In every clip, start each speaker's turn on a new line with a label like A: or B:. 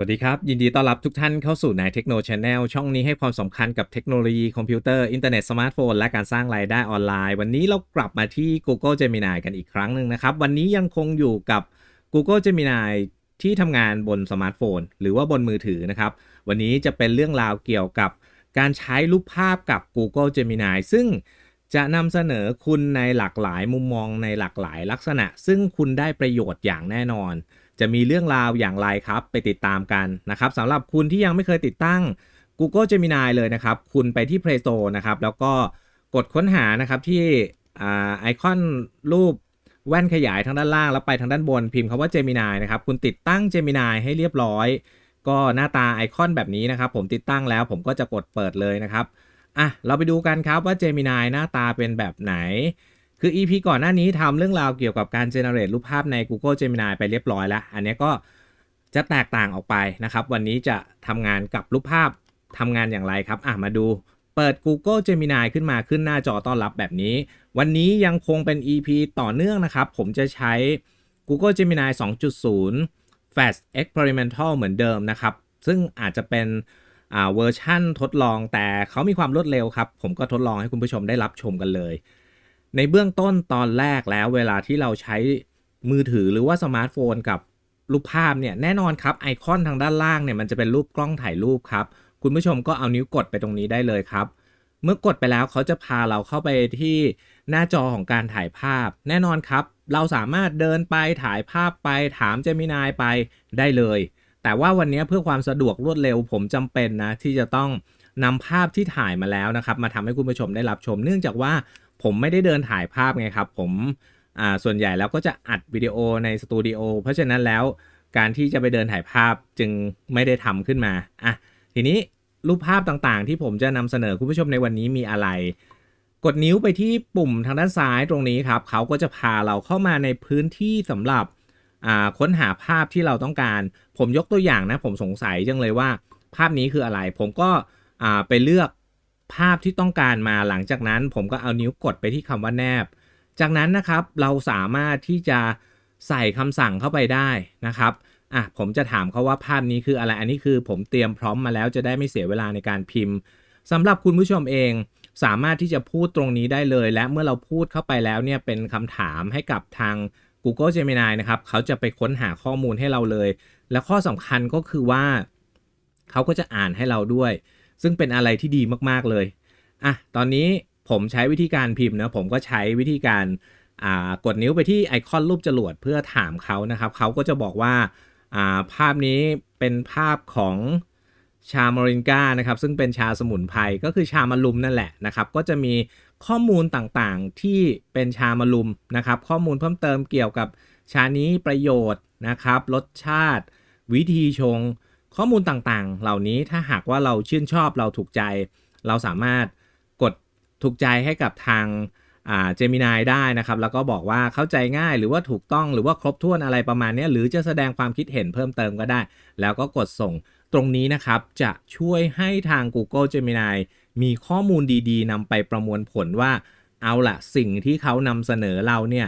A: สวัสดีครับ ยินดีต้อนรับทุกท่านเข้าสู่นายเทคโนช n แนลช่องนี้ให้ความสำคัญกับเทคโนโลยีคอมพิวเตอร์ อินเทอร์เน็ตสมาร์ทโฟน และการสร้างรายได้ออนไลน์ วันนี้เรากลับมาที่ Google Gemini กันอีกครั้งหนึ่งนะครับ วันนี้ยังคงอยู่กับ Google Gemini ที่ทำงานบนสมาร์ทโฟน หรือว่าบนมือถือนะครับ วันนี้จะเป็นเรื่องราวเกี่ยวกับการใช้รูปภาพกับ Google Gemini ซึ่งจะนำเสนอคุณในหลากหลายมุมมองในหลากหลายลักษณะ ซึ่งคุณได้ประโยชน์อย่างแน่นอน จะมีเรื่องราวอย่างไรครับ ไปติดตามกันนะครับสำหรับคุณที่ยังไม่เคยติดตั้ง Google Gemini เลยนะครับ คุณไปที่ Play Store นะครับ แล้วก็กดค้นหานะครับที่อไอคอนรูปแว่นขยายทางด้านล่าง แล้วไปทางด้านบนพิมพ์คำว่า Gemini นะครับ คุณติดตั้ง Gemini ให้เรียบร้อย ก็หน้าตาไอคอนแบบนี้นะครับ ผมติดตั้งแล้วผมก็จะกดเปิดเลยนะครับอะเราไปดูกันครับว่า Gemini หน้าตาเป็นแบบไหน คือ EP ก่อนหน้านี้ทำเรื่องราวเกี่ยวกับการ generate รูปภาพใน Google Gemini ไปเรียบร้อยแล้ว อันนี้ก็จะแตกต่างออกไปนะครับ วันนี้จะทำงานกับรูปภาพทำงานอย่างไรครับ อะมาดูเปิด Google Gemini ขึ้นมาขึ้นหน้าจอต้อนรับแบบนี้ วันนี้ยังคงเป็น EP ต่อเนื่องนะครับ ผมจะใช้ Google Gemini 2.0 Fast Experimental เหมือนเดิมนะครับ ซึ่งอาจจะเป็นอ่าเวอร์ชั่นทดลองแต่เขามีความรวดเร็วครับ ผมก็ทดลองให้คุณผู้ชมได้รับชมกันเลย ในเบื้องต้นตอนแรกแล้วเวลาที่เราใช้มือถือหรือว่าสมาร์ทโฟนกับรูปภาพเนี่ยแน่นอนครับไอคอนทางด้านล่างเนี่ยมันจะเป็นรูปกล้องถ่ายรูปครับ คุณผู้ชมก็เอานิ้วกดไปตรงนี้ได้เลยครับ เมื่อกดไปแล้วเขาจะพาเราเข้าไปที่หน้าจอของการถ่ายภาพ แน่นอนครับ เราสามารถเดินไปถ่ายภาพไปถามเจมินายไปได้เลย แต่ว่าวันนี้เพื่อความสะดวกรวดเร็วผมจำเป็นนะที่จะต้องนำภาพที่ถ่ายมาแล้วนะครับ มาทำให้คุณผู้ชมได้รับชม เนื่องจากว่า ผมไม่ได้เดินถ่ายภาพไงครับ ผมอ่าส่วนใหญ่แล้วก็จะอัดวิดีโอในสตูดิโอเพราะฉะนั้นแล้วการที่จะไปเดินถ่ายภาพจึงไม่ได้ทำขึ้นมาอะทีนี้รูปภาพต่างๆ ที่ผมจะนำเสนอคุณผู้ชมในวันนี้มีอะไร กดนิ้วไปที่ปุ่มทางด้านซ้ายตรงนี้ครับเขาก็จะพาเราเข้ามาในพื้นที่สำหรับค้นหาภาพที่เราต้องการ ผมยกตัวอย่างนะ ผมสงสัยจังเลยว่า ภาพนี้คืออะไร ผมก็ไปเลือก ภาพที่ต้องการมาหลังจากนั้นผมก็เอานิ้วกดไปที่คำว่าแนบ จากนั้นนะครับเราสามารถที่จะใส่คำสั่งเข้าไปได้นะครับอะผมจะถามเขาว่าภาพนี้คืออะไรอันนี้คือผมเตรียมพร้อมมาแล้วจะได้ไม่เสียเวลาในการพิมพ์สำหรับคุณผู้ชมเองสามารถที่จะพูดตรงนี้ได้เลย และเมื่อเราพูดเข้าไปแล้วเนี่ยเป็นคำถามให้กับทาง Google Gemini นะครับเขาจะไปค้นหาข้อมูลให้เราเลย และข้อสำคัญก็คือว่า เขาก็จะอ่านให้เราด้วย ซึ่งเป็นอะไรที่ดีมากๆเลยอะตอนนี้ผมใช้วิธีการพิมพ์นะผมก็ใช้วิธีการกดนิ้วไปที่ไอคอนรูปจรวดเพื่อถามเขานะครับเขาก็จะบอกว่าาภาพนี้เป็นภาพของชามอริงกานะครับ ซึ่งเป็นชาสมุนไพรก็คือชามารุมนั่นแหละนะครับ ก็จะมีข้อมูลต่างๆที่เป็นชามารุมนะครับ ข้อมูลเพิ่มเติมเกี่ยวกับชานี้ประโยชน์นะครับ รสชาติ วิธีชง ข้อมูลต่างๆ เหล่านี้ถ้าหากว่าเราชื่นชอบเราถูกใจ เราสามารถกดถูกใจให้กับทางเจมินายได้นะครับ แล้วก็บอกว่าเข้าใจง่ายหรือว่าถูกต้องหรือว่าครบถ้วนอะไรประมาณนี้หรือจะแสดงความคิดเห็นเพิ่มเติมก็ได้ แล้วก็กดส่งตรงนี้นะครับ จะช่วยให้ทาง Google Gemini มีข้อมูลดีๆนำไปประมวลผลว่าเอาละสิ่งที่เขานำเสนอเราเนี่ย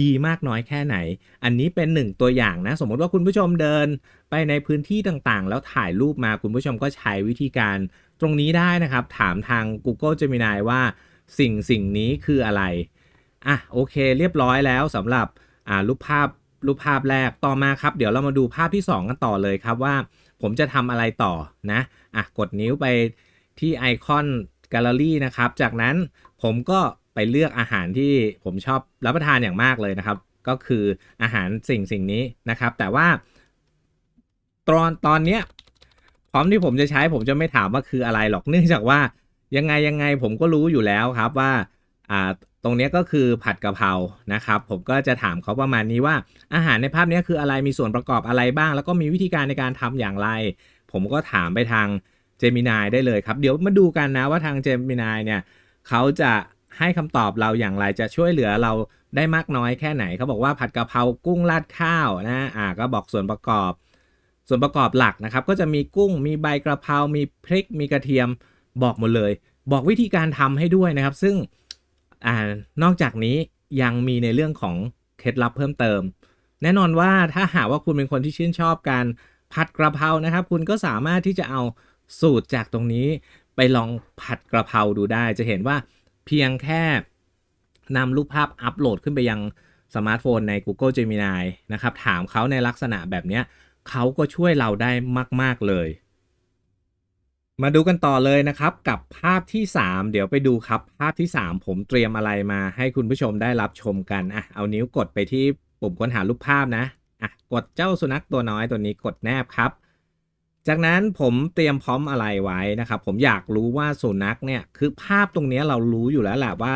A: ดีมากน้อยแค่ไหน อันนี้เป็นหนึ่งตัวอย่างนะ สมมติว่าคุณผู้ชมเดินไปในพื้นที่ต่างๆ แล้วถ่ายรูปมาคุณผู้ชมก็ใช้วิธีการตรงนี้ได้นะครับ ถามทาง Google Gemini ว่าสิ่งสิ่งนี้คืออะไร อะโอเคเรียบร้อยแล้วสำหรับอ่ารูปภาพรูปภาพแรกต่อมาครับ เดี๋ยวเรามาดูภาพที่ 2 กันต่อเลยครับว่า ผมจะทำอะไรต่อนะอะกดนิ้วไปที่ไอคอนแกลเลอรี่นะครับ จากนั้นผมก็ ไปเลือกอาหารที่ผมชอบรับประทานอย่างมากเลยนะครับ ก็คืออาหารสิ่งสิ่งนี้นะครับ แต่ว่าตอนตอนเนี้ยพร้อมที่ผมจะใช้ผมจะไม่ถามว่าคืออะไรหรอกเนื่องจากว่ายังไงยังไงผมก็รู้อยู่แล้วครับว่าอ่าตรงเนี้ยก็คือผัดกะเพรานะครับ ผมก็จะถามเขาประมาณนี้ว่า อาหารในภาพเนี้ยคืออะไรมีส่วนประกอบอะไรบ้าง แล้วก็มีวิธีการในการทำอย่างไร ผมก็ถามไปทางเจมินายได้เลยครับ เดี๋ยวมาดูกันนะว่าทางเจมินายเนี่ยเขาจะ ให้คำตอบเราอย่างไรจะช่วยเหลือเราได้มากน้อยแค่ไหนเขาบอกว่าผัดกะเพรากุ้งราดข้าวนะอ่าก็บอกส่วนประกอบ ส่วนประกอบหลักนะครับ ก็จะมีกุ้งมีใบกระเพรามีพริกมีกระเทียมบอกหมดเลย บอกวิธีการทำให้ด้วยนะครับ ซึ่งอ่านอกจากนี้ยังมีในเรื่องของเคล็ดลับเพิ่มเติม แน่นอนว่าถ้าหากว่าคุณเป็นคนที่ชื่นชอบการผัดกระเพรานะครับ คุณก็สามารถที่จะเอาสูตรจากตรงนี้ไปลองผัดกระเพราดูได้ จะเห็นว่า เพียงแค่นำรูปภาพอัปโหลดขึ้นไปยังสมาร์ทโฟนใน Google Gemini นะครับ ถามเขาในลักษณะแบบนี้เขาก็ช่วยเราได้มาก ๆ เลย มาดูกันต่อเลยนะครับ กับภาพที่ 3 เดี๋ยวไปดูครับ ภาพที่ 3 ผมเตรียมอะไรมาให้คุณผู้ชมได้รับชมกันอะเอานิ้วกดไปที่ปุ่มค้นหารูปภาพนะอะกดเจ้าสุนัขตัวน้อยตัวนี้กดแนบครับ จากนั้นผมเตรียมพร้อมอะไรไว้นะครับ ผมอยากรู้ว่าสุนัขเนี่ยคือภาพตรงนี้เรารู้อยู่แล้วแหละว่า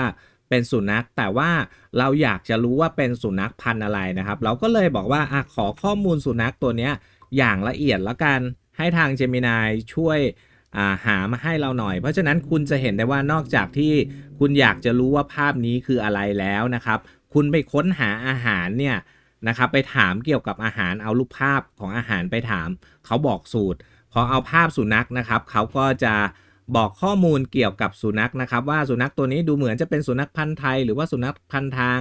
A: เป็นสุนัขแต่ว่าเราอยากจะรู้ว่าเป็นสุนัขพันธุ์อะไรนะครับ เราก็เลยบอกว่าอขอข้อมูลสุนัขตัวนี้อย่างละเอียดแล้วกันให้ทาง Gemini ช่วยาหามาให้เราหน่อย เพราะฉะนั้นคุณจะเห็นได้ว่านอกจากที่คุณอยากจะรู้ว่าภาพนี้คืออะไรแล้วนะครับ คุณไปค้นหาอาหารเนี่ย นะครับไปถามเกี่ยวกับอาหารเอารูปภาพของอาหารไปถาม เขาบอกสูตร พอเอาภาพสุนัขนะครับ เขาก็จะบอกข้อมูลเกี่ยวกับสุนัขนะครับ ว่าสุนัขตัวนี้ดูเหมือนจะเป็นสุนัขพันธุ์ไทย หรือว่าสุนัขพันธุ์ทาง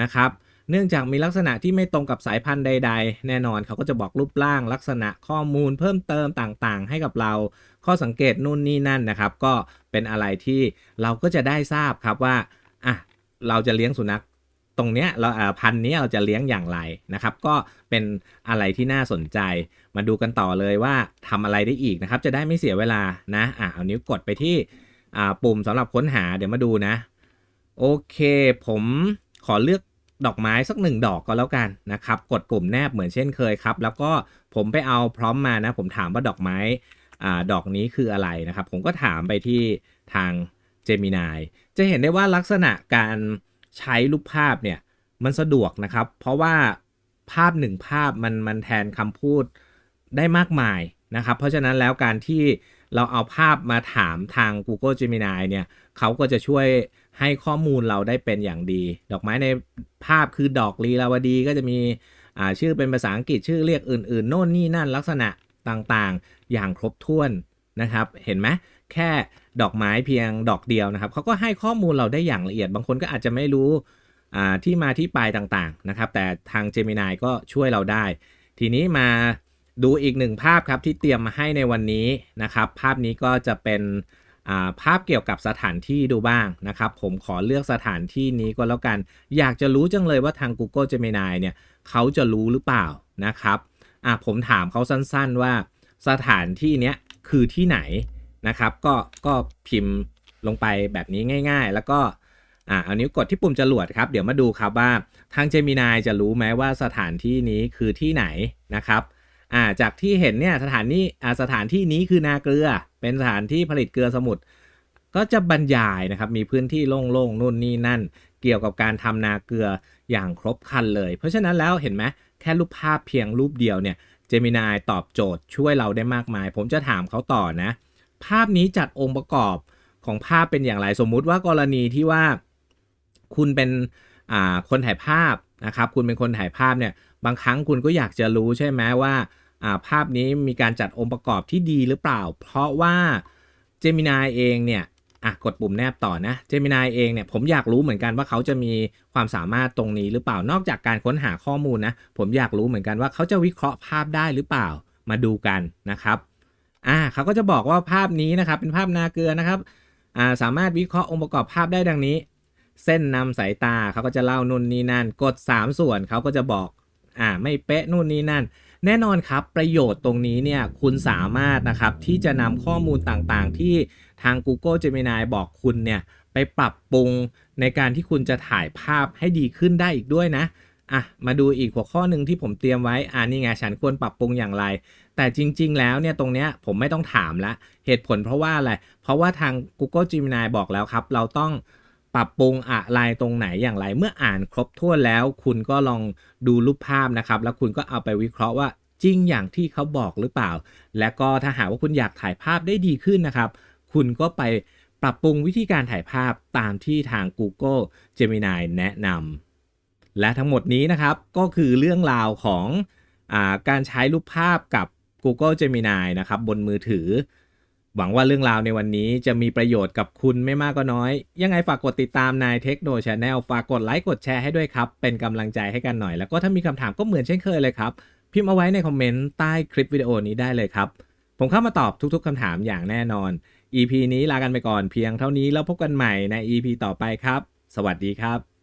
A: นะครับ เนื่องจากมีลักษณะที่ไม่ตรงกับสายพันธุ์ใด ๆ แน่นอนเขาก็จะบอกรูปร่างลักษณะข้อมูลเพิ่มเติมต่างๆ ให้กับเรา ข้อสังเกตนู่นนี่นั่นนะครับ ก็เป็นอะไรที่เราก็จะได้ทราบครับว่าอะเราจะเลี้ยงสุนัข ตรงเนี้ยเราอ่าพันนี้เราจะเลี้ยงอย่างไรนะครับ ก็เป็นอะไรที่น่าสนใจ มาดูกันต่อเลยว่าทำอะไรได้อีกนะครับ จะได้ไม่เสียเวลานะอะเอานิ้วกดไปที่อ่าปุ่มสำหรับค้นหาเดี๋ยวมาดูนะ โอเค ผมขอเลือกดอกไม้สักหนึ่งดอกก็แล้วกันนะครับ กดปุ่มแนบเหมือนเช่นเคยครับ แล้วก็ผมไปเอาพร้อมมานะ ผมถามว่าดอกไม้อดอกนี้คืออะไรนะครับ ผมก็ถามไปที่ทาง Gemini จะเห็นได้ว่าลักษณะการ ใช้รูปภาพเนี่ยมันสะดวกนะครับ เพราะว่าภาพหนึ่งภาพมันมันแทนคำพูดได้มากมายนะครับ เพราะฉะนั้นแล้วการที่เราเอาภาพมาถามทาง Google Gemini เนี่ยเขาก็จะช่วยให้ข้อมูลเราได้เป็นอย่างดี ดอกไม้ในภาพคือดอกลีลาวดีก็จะมีชื่อเป็นภาษาอังกฤษชื่อเรียกอื่นๆ โน่นนี่นั่นลักษณะต่างๆ อย่างครบถ้วนนะครับ เห็นไหม แค่ดอกไม้เพียงดอกเดียวนะครับเขาก็ให้ข้อมูลเราได้อย่างละเอียด บางคนก็อาจจะไม่รู้ที่มาที่ไปต่างๆนะครับ แต่ทาง Gemini ก็ช่วยเราได้ ทีนี้มาดูอีกหนึ่งภาพครับที่เตรียมมาให้ในวันนี้นะครับ ภาพนี้ก็จะเป็นาภาพเกี่ยวกับสถานที่ดูบ้างนะครับ ผมขอเลือกสถานที่นี้ก็แล้วกัน อยากจะรู้จังเลยว่าทาง Google Gemini เนี่ยเขาจะรู้หรือเปล่านะครับผมถามเขาสั้นๆว่าสถานที่เนี้ยคือที่ไหน นะครับ ก็ก็พิมพ์ลงไปแบบนี้ง่าย ๆ แล้วก็อ่าเอานิ้วกดที่ปุ่มจรวดครับ เดี๋ยวมาดูครับว่าทาง Gemini จะรู้ไหมว่าสถานที่นี้คือที่ไหนนะครับอ่าจากที่เห็นเนี่ยสถานนี้อ่าสถานที่นี้คือนาเกลือ เป็นสถานที่ผลิตเกลือสมุทรก็จะบรรยายนะครับ มีพื้นที่โล่งๆนู่นนี่นั่น เกี่ยวกับการทำนาเกลืออย่างครบครันเลย เพราะฉะนั้นแล้วเห็นไหมแค่รูปภาพเพียงรูปเดียวเนี่ยเจมินายตอบโจทย์ช่วยเราได้มากมาย ผมจะถามเขาต่อนะ ภาพนี้จัดองค์ประกอบของภาพเป็นอย่างไร สมมุติว่ากรณีที่ว่าคุณเป็นคนถ่ายภาพนะครับ คุณเป็นคนถ่ายภาพเนี่ย บางครั้งคุณก็อยากจะรู้ใช่ไหมว่าภาพนี้มีการจัดองค์ประกอบที่ดีหรือเปล่า เพราะว่า Gemini เองเนี่ยอะกดปุ่มแนบต่อนะ Gemini เองเนี่ยผมอยากรู้เหมือนกันว่าเขาจะมีความสามารถตรงนี้หรือเปล่านอกจากการค้นหาข้อมูลนะ ผมอยากรู้เหมือนกันว่าเขาจะวิเคราะห์ภาพได้หรือเปล่ามาดูกันนะครับ อ่าเขาก็จะบอกว่าภาพนี้นะครับเป็นภาพนาเกลือนะครับอ่าสามารถวิเคราะห์องค์ประกอบภาพได้ดังนี้ เส้นนำสายตาเขาก็จะเล่านู่นนี่นั่น กด 3 ส่วนเขาก็จะบอกอ่าไม่เป๊ะนู่นนี่นั่น แน่นอนครับประโยชน์ตรงนี้เนี่ยคุณสามารถนะครับที่จะนำข้อมูลต่างๆ ที่ทาง Google Gemini บอกคุณเนี่ยไปปรับปรุงในการที่คุณจะถ่ายภาพให้ดีขึ้นได้อีกด้วยนะ อะมาดูอีกหัวข้อหนึ่งที่ผมเตรียมไว้อ่านี่ไงฉันควรปรับปรุงอย่างไร แต่จริง ๆ แล้วเนี่ยตรงเนี้ยผมไม่ต้องถามละ เหตุผลเพราะว่าอะไร เพราะว่าทาง Google Gemini บอกแล้วครับ เราต้องปรับปรุงอะไรตรงไหนอย่างไร เมื่ออ่านครบถ้วนแล้ว คุณก็ลองดูรูปภาพนะครับ แล้วคุณก็เอาไปวิเคราะห์ว่าจริงอย่างที่เขาบอกหรือเปล่า และก็ถ้าหากว่าคุณอยากถ่ายภาพได้ดีขึ้นนะครับ คุณก็ไปปรับปรุงวิธีการถ่ายภาพตามที่ทาง Google Gemini แนะนำ และทั้งหมดนี้นะครับก็คือเรื่องราวของอาการใช้รูปภาพกับ Google Gemini นะครับบนมือถือ หวังว่าเรื่องราวในวันนี้จะมีประโยชน์กับคุณไม่มากก็น้อย ยังไงฝากกดติดตามนายเทคโนชาแนลฝากกดไลค์กดแชร์ให้ด้วยครับ เป็นกำลังใจให้กันหน่อย แล้วก็ถ้ามีคำถามก็เหมือนเช่นเคยเลยครับ พิมพ์เอาไว้ในคอมเมนต์ใต้คลิปวิดีโอนี้ได้เลยครับ ผมเข้ามาตอบทุกๆคำถามอย่างแน่นอน EP นี้ลากันไปก่อนเพียงเท่านี้แล้วพบกันใหม่ใน EP ต่อไปครับ สวัสดีครับ